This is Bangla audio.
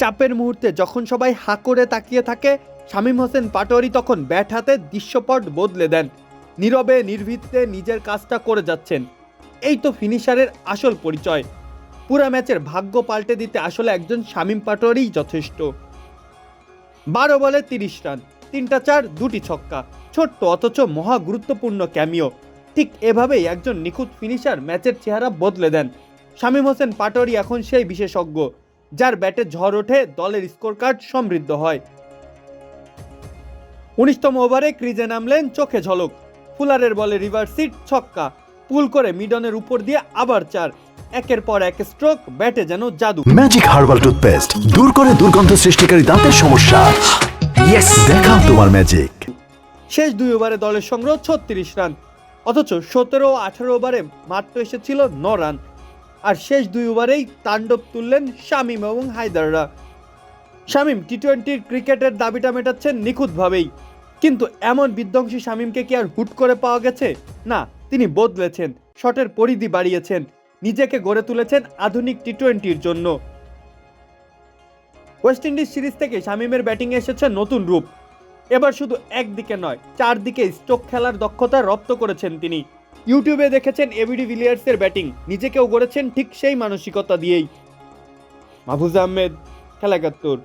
চাপের মুহূর্তে যখন সবাই হা করে তাকিয়ে থাকে, শামীম হোসেন পাটোয়ারি তখন ব্যাট হাতে দৃশ্যপট বদলে দেন। নীরবে, নির্ভীতে নিজের কাজটা করে যাচ্ছেন। এই তো ফিনিশারের আসল পরিচয়। পুরা ম্যাচের ভাগ্য পাল্টে দিতে আসলে একজন শামীম পাটোয়ারি যথেষ্ট। বারো বলে তিরিশ রান, তিনটা চার, দুটি ছক্কা। ছোট্ট অথচ মহা গুরুত্বপূর্ণ ক্যামিও। ঠিক এভাবেই একজন নিখুঁত ফিনিশার ম্যাচের চেহারা বদলে দেন। শামীম হোসেন পাটোয়ারি এখন সেই বিশেষজ্ঞ। যার ব্যাটে ঝড় ওঠে দলের স্কোর কার্ড সমৃদ্ধ হয়। উনিশতম ওভারে ক্রিজে নামলেন চোখে ঝলক। ফুলারের বলে রিভার্স সিট ছক্কা পুল করে মিডনের উপর দিয়ে আবার চার। একের পর এক স্ট্রোক ব্যাটে যেন জাদু। ম্যাজিক হার্বাল টুথপেস্ট দূর করে দুর্গন্ধ সৃষ্টিকারী দাঁতের সমস্যা। ইয়েস দেখাও তোমার ম্যাজিক শেষ দুই ওভারে দলের সংগ্রহ ছত্রিশ রান। অথচ সতেরো আঠারো ওভারে মাত্র এসেছিল ন রান। আর শেষ দুই ওভারেই তাণ্ডব তুললেন শামীম এবং হায়দাররা। শামীম টি টোয়েন্টির ক্রিকেটের দাবিটা মেটাচ্ছেন নিখুঁতভাবেই। কিন্তু এমন বিধ্বংসী শামীমকে কি আর হুট করে পাওয়া গেছে? না, তিনি বদলেছেন, শটের পরিধি বাড়িয়েছেন, নিজেকে গড়ে তুলেছেন আধুনিক টি টোয়েন্টির জন্য। ওয়েস্ট ইন্ডিজ সিরিজ থেকে শামীমের ব্যাটিংয়ে এসেছে নতুন রূপ। এবার শুধু একদিকে নয়, চারদিকে স্ট্রোক খেলার দক্ষতা রপ্ত করেছেন তিনি। ইউটিউবে দেখেছেন এবিডি ভিলিয়ার্সের ব্যাটিং। নিজেকেও গড়েছেন ঠিক সেই মানসিকতা দিয়েই। মাহফুজ আহমেদ খেলা একাত্তর